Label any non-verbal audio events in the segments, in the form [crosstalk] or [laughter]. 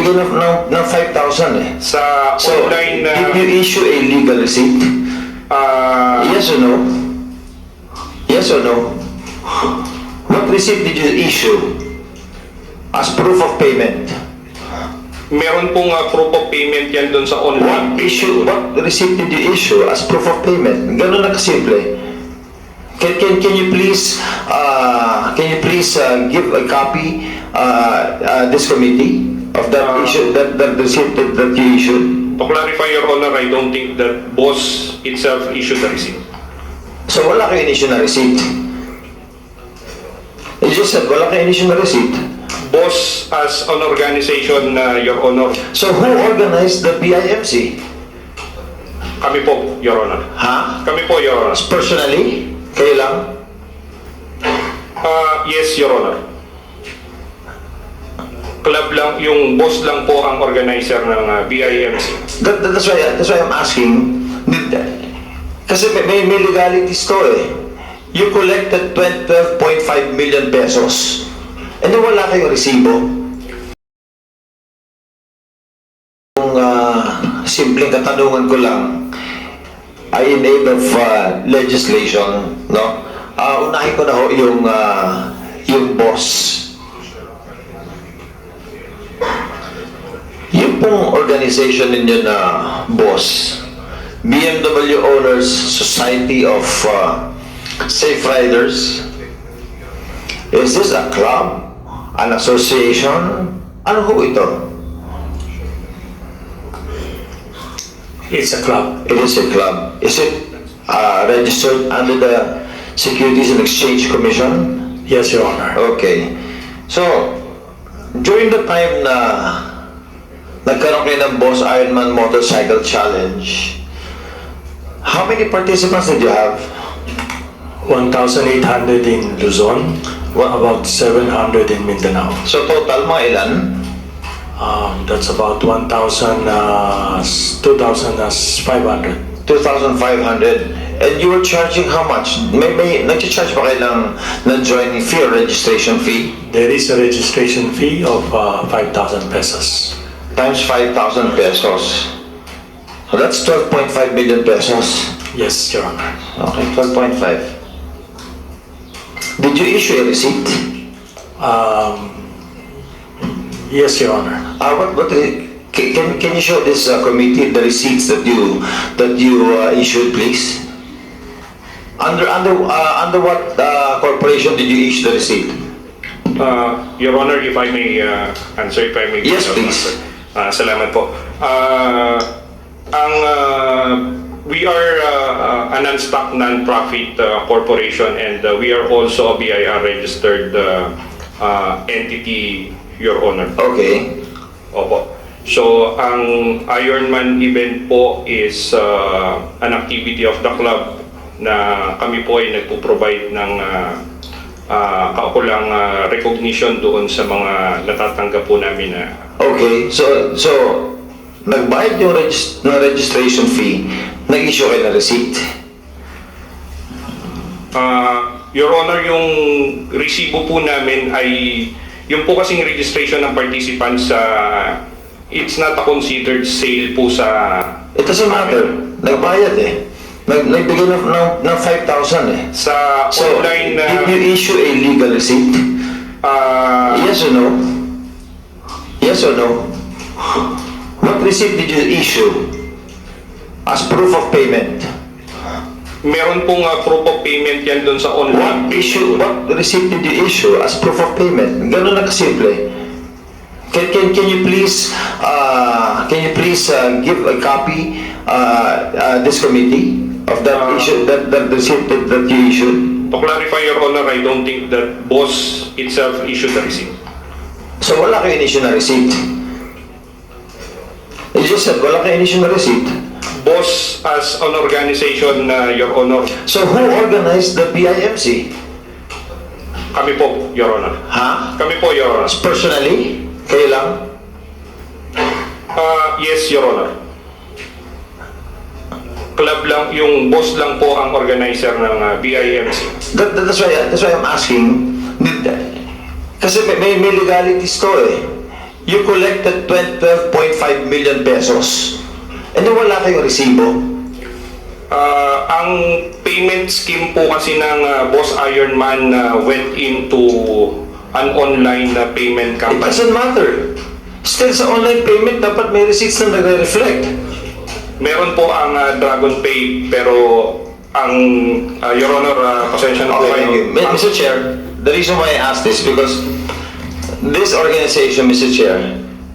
nagbigay ng, ng, ng 5,000 eh. Sa So, online na... did you issue a legal receipt? ah, Yes or no? Yes or no? What receipt did you issue as proof of payment? meron pong ah, proof of payment yan doon sa online. What issue? What receipt did you issue as proof of payment? Ganun na kasimple. Can, can, can you please uh, can you please uh, give a copy uh, uh, this committee of that Uh, issue that, that receipt that, that you issued? To clarify, Your Honor, I don't think that boss itself issued the receipt. So wala kayo issue na receipt. You just said wala kayo issue na receipt. Boss as an organization, na Your Honor, So who organized the BIMC? kami po, Your Honor. Ha? Kami po, Your Honor. Personally? Kayo lang? Ah, yes, Your Honor. Club lang, yung boss lang po ang organizer ng ah, BIMC. That, that- that's why that's why I'm asking. Kasi may, may, may legalities to eh. You collected 12.5 million pesos. And then wala kayong resibo. Kung ah, simpleng katanungan ko lang, ay in aid of ah, legislation, no? Ah, unahin ko na ho yung, ah, yung boss. Pong organization ninyo na boss, BMW Owners Society of uh, Safe Riders, is this a club? An association? Ano ho ito? It's a club. It is a club. Is it uh, registered under the Securities and Exchange Commission? Yes, Your Honor. Okay. So, during the time na nagkaroon kayo ng Boss Ironman Motorcycle Challenge, how many participants did you have? 1,800 in Luzon, about 700 in Mindanao. So, total mga ilan? Um, that's about 1,000, uh, 2,500. 2,500. And you were charging how much? May, may, nag-charge ba kayo ng, ng joining fee or registration fee? There is a registration fee of uh, 5,000 pesos. Times 5,000 pesos. So, that's 12.5 million pesos. Yes, Your Honor. Okay, 12.5. Did you issue a receipt? Um, yes, Your Honor. Uh, what, what, can, can you show this uh, committee the receipts that you, that you uh, issued, please? Under, under, uh, under what uh, corporation did you issue the receipt? Uh, Your Honor, if I may uh, answer, if I may... Yes, please. Uh, salamat po. Uh, ang uh, we are uh, a non-stock non-profit uh, corporation and uh, we are also a BIR registered uh, uh, entity, Your Honor. Okay. Opo. So, ang Ironman event po is uh, an activity of the club na kami po ay nagpo-provide ng uh, kaukulang uh, recognition doon sa mga natatanggap po namin na Okay, so, so, nagbayad yung regis- ng registration fee, nag-issue kayo ng receipt. Uh, Your Honor, yung resibo po namin ay yung po kasing registration ng participants sa it's not a considered sale po sa It doesn't matter. Nagbayad eh. Nag, nagbigay ng, ng, ng 5,000 eh. sa So, online na did you issue a legal receipt? uh, Yes or no? Yes or no? What receipt did you issue as proof of payment? meron pong uh, proof of payment yan doon sa online. What issue? What receipt did you issue as proof of payment? Ganun na kasimple. Can, can, can you please uh, can you please uh, give a copy uh, uh, this committee of that Uh, issue that, that receipt that, that you issued? To clarify, Your Honor, I don't think that boss itself issued the receipt. So wala kayo issue na receipt. You just said wala kayo issue na receipt. Boss as an organization, uh, Your Honor, So who organized the BIMC? kami po, Your Honor. Ha? Kami po, Your Honor. Personally? Kayo lang? Uh, yes, Your Honor. Club lang, yung boss lang po ang organizer ng uh, BIMC. That, that- that's why that's why I'm asking. Did, kasi may, may, may legalities to eh. you collected 12.5 million pesos. And then wala kayong resibo. Ah, ang payment scheme po kasi ng ah, Boss Ironman ah, went into an online na payment It company. doesn't matter. Still sa online payment, dapat may receipts na nagre-reflect. Meron po ang ah, Dragon Pay pero ang ah, Your Honor, ah, pasensya na po Okay, kayo. Mr. Chair, the reason why I ask this because this organization, Mr. Chair,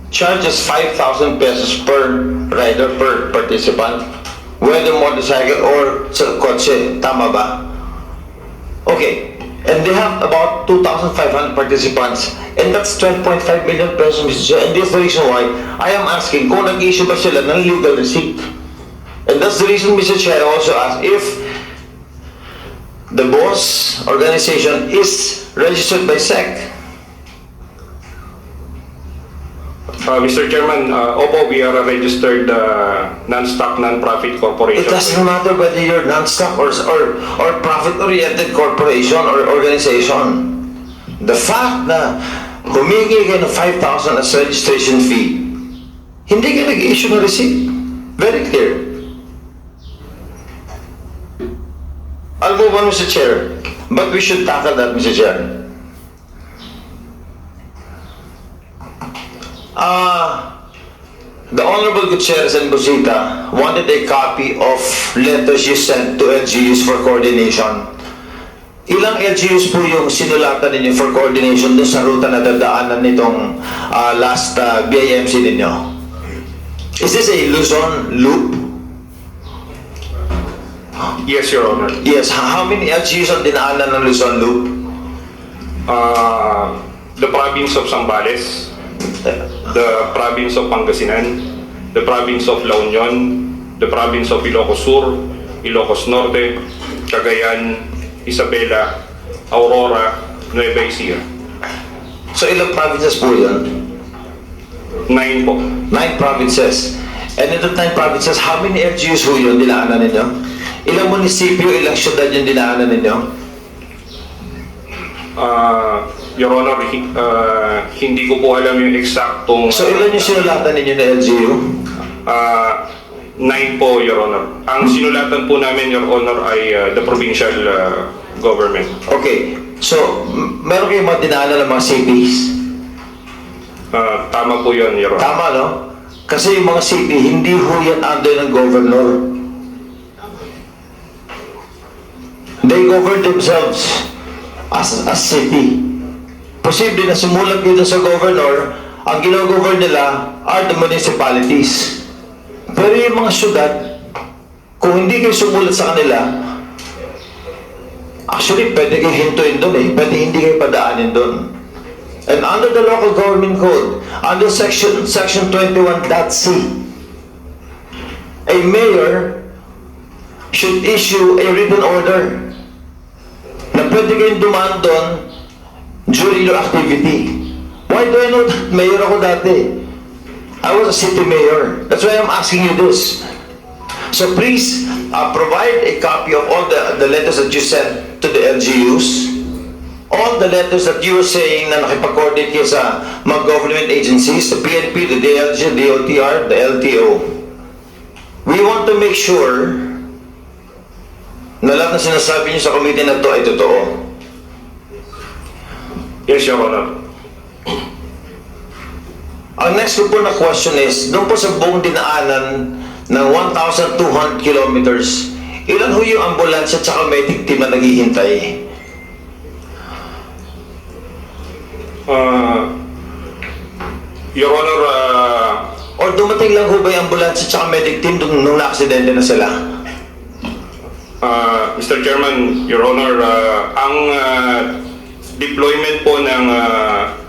charges 5,000 pesos per rider, per participant, whether motorcycle or kotse. Tama ba? Okay. And they have about 2,500 participants. And that's 12.5 million pesos, Mr. Chair. And this is the reason why I am asking kung nag-issue ba sila ng legal receipt. And that's the reason, Mr. Chair, also ask if the boss organization is registered by SEC. Ah, Mr. Chairman, ah, opo, we are a registered ah, non-stock non-profit corporation. It doesn't matter whether you're non-stock or, or, or profit-oriented corporation or organization. The fact na humingi kayo ng 5,000 as registration fee, hindi ka nag-issue ng receipt. Very clear. I'll move on, Mr. Chair. But we should tackle that, Mr. Chair. Ah, the Honorable Gutierrez and Busita wanted a copy of letters you sent to LGUs for coordination. Ilang LGUs po yung sinulatan ninyo for coordination dun sa ruta na dadaanan nitong ah, last ah, BIMC ninyo? Is this a Luzon loop? Yes, Your Honor. Yes. How many LGUs ang dinaanan ng Luzon loop? Ah, the province of Zambales, the province of Pangasinan, the province of La Union, the province of Ilocos Sur, Ilocos Norte, Cagayan, Isabela, Aurora, Nueva Ecija. So ilang provinces po yun? Nine po. Nine provinces. And in the nine provinces, how many LGUs ho yun dinaanan ninyo? Ilang munisipyo, ilang syudad yung dinaanan ninyo? Ah, Your Honor, ah, hindi ko po alam yung eksaktong... So ilan yung sinulatan ninyo na LGU? Ah, nine po, Your Honor. Ang sinulatan po namin, Your Honor, ay ah, the provincial ah, government. Okay. So, meron kayong mga dinaanan ng mga cities? Ah, tama po yun, Your Honor. Tama, no? Kasi yung mga city, hindi ho yan under ng governor. They govern themselves as a city. Posible na sumulat dito sa governor, ang ginogovern nila are the municipalities. Pero yung mga syudad, kung hindi kayo sumulat sa kanila, actually pwede kayo hintuin doon eh. Pwede hindi kayo padaanin doon. And under the local government code, under section section 21.c, a mayor should issue a written order na pwede kayong dumaan doon during your activity. Why do I know that? Mayor ako dati. I was a city mayor. That's why I'm asking you this. So please, uh, provide a copy of all the, the letters that you sent to the LGUs. All the letters that you were saying na nakipag-coordinate kayo sa mga government agencies, the PNP, the DLG, the DOTR, the LTO. We want to make sure na lahat na sinasabi niyo sa committee na to ay totoo. Yes, Your Honor. Ang next po na question is, doon po sa buong dinaanan ng 1,200 kilometers, ilan ho yung ambulansya at saka medic team na naghihintay? Ah, Your Honor, ah, Or dumating lang ho ba yung ambulansya at saka medic team nung, nung na-aksidente na sila? Mr. Chairman, Your Honor, ah, ang ah, deployment po ng ah,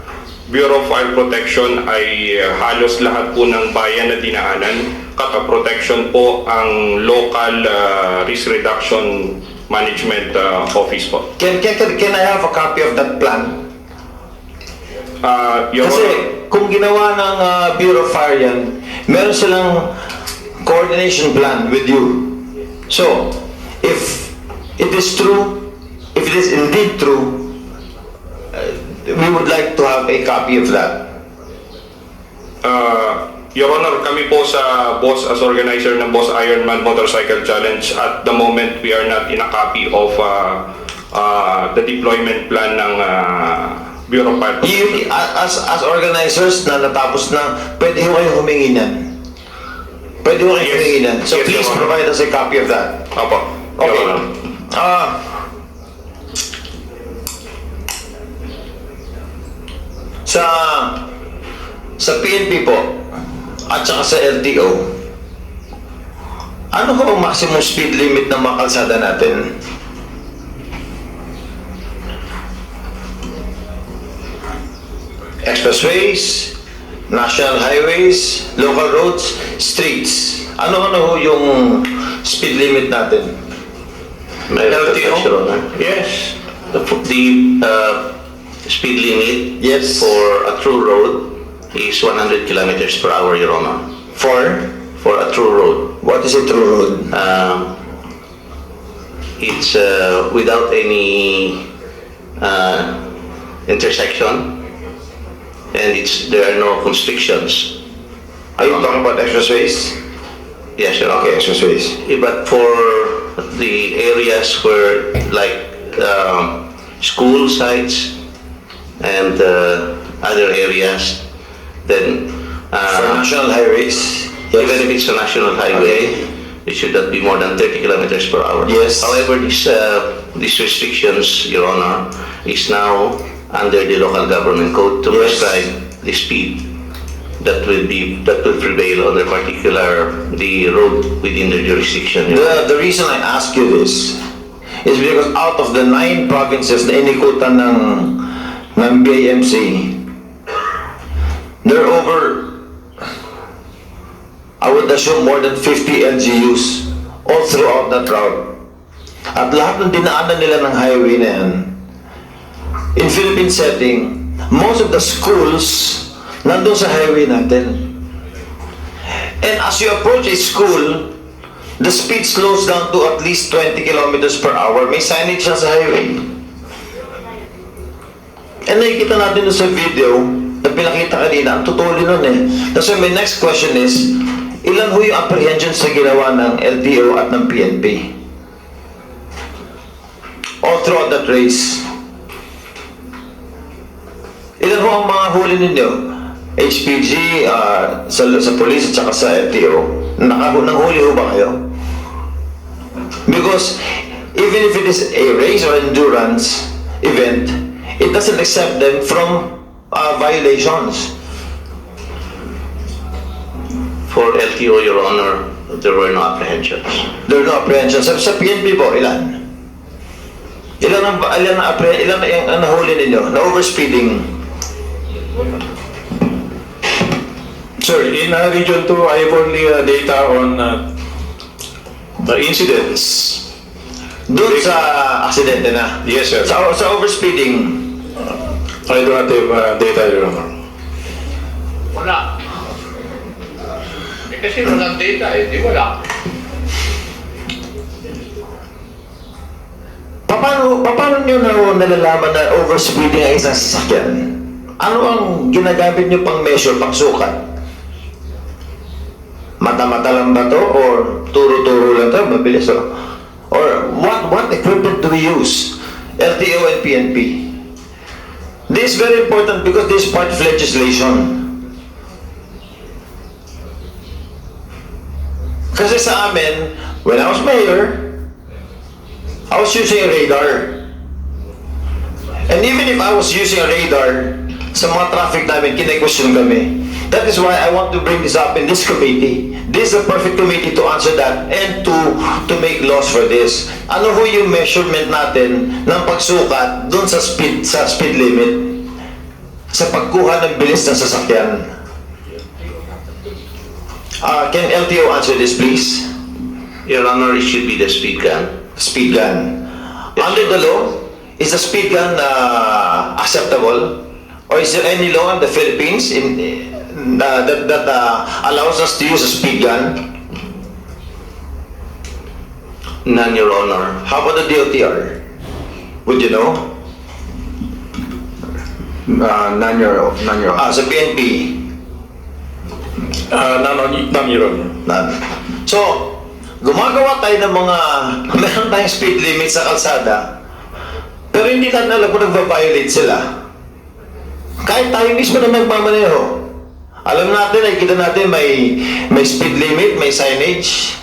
Bureau of Fire Protection ay ah, halos lahat po ng bayan na dinaanan. Kaka protection po ang local ah, risk reduction management ah, office po. Can, can, can, can I have a copy of that plan? Ah, Your Kasi Honor, kung ginawa ng uh, Bureau of Fire yan, meron silang coordination plan with you. So, if it is true, if it is indeed true, uh, we would like to have a copy of that. Uh, Your Honor, kami po sa boss as organizer ng Boss Ironman Motorcycle Challenge at the moment we are not in a copy of uh, uh, the deployment plan ng uh, Bureau of Fire You, as, as organizers na natapos na, pwede ho kayo humingi niyan. Pwede ho kayo Yes. humingi niyan. So Yes, please Honor. provide us a copy of that. Opo. Your Okay. Honor. Ah. sa sa PNP po at saka sa LTO ano ho ang maximum speed limit ng mga kalsada natin? Expressways, national highways, local roads, streets. Ano-ano ho yung speed limit natin? May LTO? Yes. The, the uh, speed limit Yes. for a true road is 100 kilometers per hour, Your Honor. For? For a true road, What is a true road? um, it's uh, without any uh, intersection, and it's there are no constrictions. Are you talking about expressways? Yes, Your Honor. Okay, expressways. Eh, But for the areas where, like, um, school sites and uh, other areas, then uh, national highways? even if it's a national highway, it should not be more than 30 kilometers per hour. Yes. However, this, uh, these restrictions, Your Honor, is now under the local government code to Yes. prescribe the speed that will be, that will prevail on the particular, the road within the jurisdiction. The, the reason I ask you this is because out of the nine provinces na inikutan ng, ng BAMC, there are over, I would assume more than 50 LGUs all throughout that route. At lahat ng dinaanan nila ng highway na yan, in Philippine setting, most of the schools nandun sa highway natin. And as you approach a school, the speed slows down to at least 20 kilometers per hour. May signage siya sa highway. And nakikita natin sa video na pinakita kanina, ang totoo nun eh. That's my next question is, ilan ho yung apprehensions na ginawa ng LTO at ng PNP? All throughout that race. Ilan ho ang mga huli ninyo? HPG, ah, sa, sa police at saka sa LTO. Nakahu nang huli ho ba kayo? Because even if it is a race or endurance event, it doesn't exempt them from uh, violations. For LTO, Your Honor, there were no apprehensions. There are no apprehensions. Sa, sa PNP po, ilan? Ilan ang, ilan ang, ilan ang, ang nahuli ninyo? Na overspeeding? Sir, in uh, Region 2, I have only uh, data on uh, the incidents. Doon sa aksidente na? Yes, sir. Sa, sa overspeeding, I do not have uh, data, Your Honor. Wala. Eh, kasi walang data eh, di wala. paano, paano nyo na nalalaman na overspeeding ang isang sasakyan? Ano ang ginagamit nyo pang measure, pang sukat? Mata-mata lang ba to? Or turo-turo lang to? Mabilis oh. Or what, what equipment do we use? LTO and PNP. This is very important because this is part of legislation. Kasi sa amin, when I was mayor, I was using a radar. And even if I was using a radar, sa mga traffic namin, kine-question kami. That is why I want to bring this up in this committee. This is a perfect committee to answer that and to to make laws for this. Ano ho yung measurement natin ng pagsukat doon sa speed sa speed limit sa pagkuha ng bilis ng sasakyan? Uh, can LTO answer this please? Your Honor, it should be the speed gun. speed gun. Under the law, is the speed gun uh, acceptable? Or is there any law in the Philippines in, uh, that, that uh, allows us to use a speed gun? None, Your Honor. How about the DOTR? Would you know? Uh, none your, none your, Ah, sa PNP. Uh, none, on- none, Your Honor. None. So, gumagawa tayo ng mga, [laughs] meron tayong speed limit sa kalsada, pero hindi natin alam kung nagbabiolate sila. Kahit tayo mismo na nagmamaneho. Alam natin, nakikita natin may, may speed limit, may signage.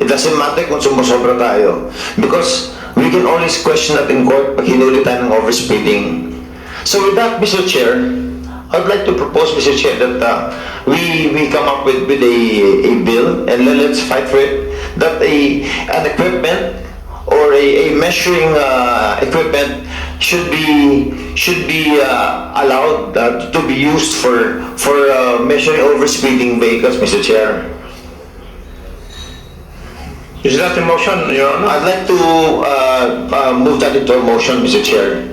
It doesn't matter kung sumusobra tayo. Because we can always question that in court pag hinuli tayo ng overspeeding. So with that, Mr. Chair, I'd like to propose, Mr. Chair, that uh, we we come up with, with a, a bill and let- let's fight for it, that a, an equipment or a, a measuring uh, equipment should be should be uh, allowed uh, to be used for for uh, measuring overspeeding vehicles, Mr. Chair. Is that a motion, Your Honor? I'd like to uh, uh, move that into a motion, Mr. Chair.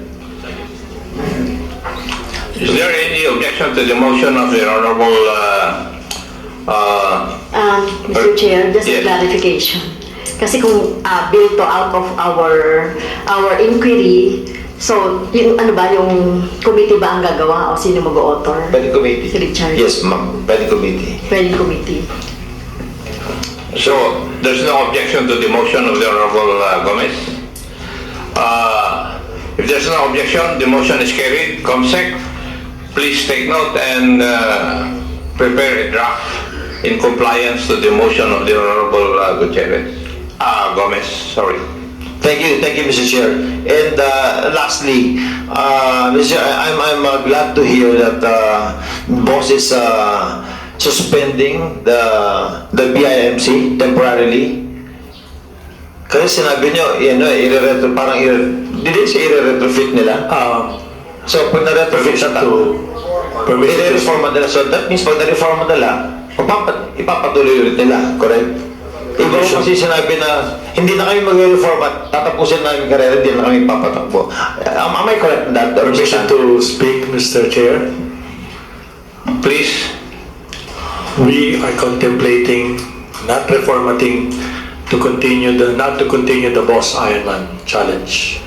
Is there any objection to the motion of the Honorable, uh, uh, Um, Mr. Chair, just a Yes. clarification. Kasi kung uh, built to out of our our inquiry, so yung ano ba, yung committee ba ang gagawa o sino mag-author? Pwede committee. Si Richard. Yes, ma'am. Pwede committee. Pwede committee. so there's no objection to the motion of the Honorable uh, Gomez? Uh, if there's no objection, the motion is carried. Comsec, please take note and uh, prepare a draft in compliance to the motion of the Honorable uh, Gutierrez. Ah, Gomez, sorry. Thank you, thank you, Mr. Chair. And uh, lastly, uh, Mr. Chair, I- I'm, I'm uh, glad to hear that uh, boss is uh, suspending the the BIMC temporarily. Kasi sinabi nyo, yun, no, i-retro, parang i hindi siya i-retrofit nila. Um, So, pag na-retrofit siya, to, permission to i-reforma nila. So, that means pag na-reforma nila, ipapatuloy ulit nila, correct? Ko kasi sinabi na hindi na kami mag-reform at tatapusin namin yung karera, hindi na kami papatakbo. Am, am I correct in that? Permission to speak, Mr. Chair. Please. We are contemplating not reformatting to continue the, not to continue the Boss Ironman challenge.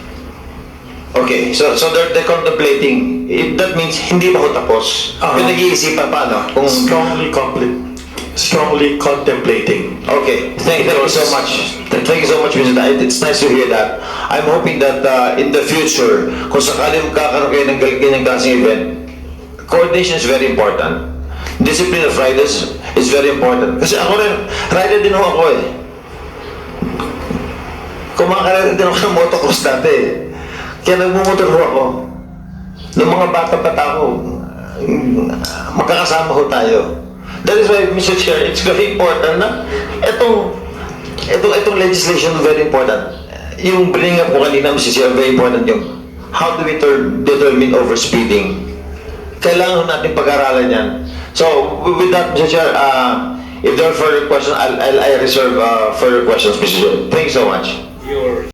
Okay, so so they're, they're contemplating. If that means hindi pa ho tapos. Ah. Yung nag-iisipan paano? Kung, Strongly complete, strongly contemplating. Okay, thank, thank you so much. Thank you so much, Mr. Dahit. It's nice to hear that. I'm hoping that uh, in the future, kung sakali magkakaroon kayo ng ganyang klaseng event, coordination is very important. Discipline of riders is very important. Kasi ako rin, rider din ako eh. Kumakarera din ako ng motocross dati eh. Kaya nagmumotor ho ako. Noong mga bata pa ako, mm, magkakasama ho tayo. That is why, Mr. Chair, it's very important na itong, itong, itong legislation is very important. Yung bring up ko kanina, Mr. Chair, very important yung how do we ter- determine overspeeding. Kailangan natin pag-aralan yan. So, with that, Mr. Chair, uh, if there are further questions, I'll, I'll, I reserve uh, further questions, Mr. Chair. Thank you so much. Your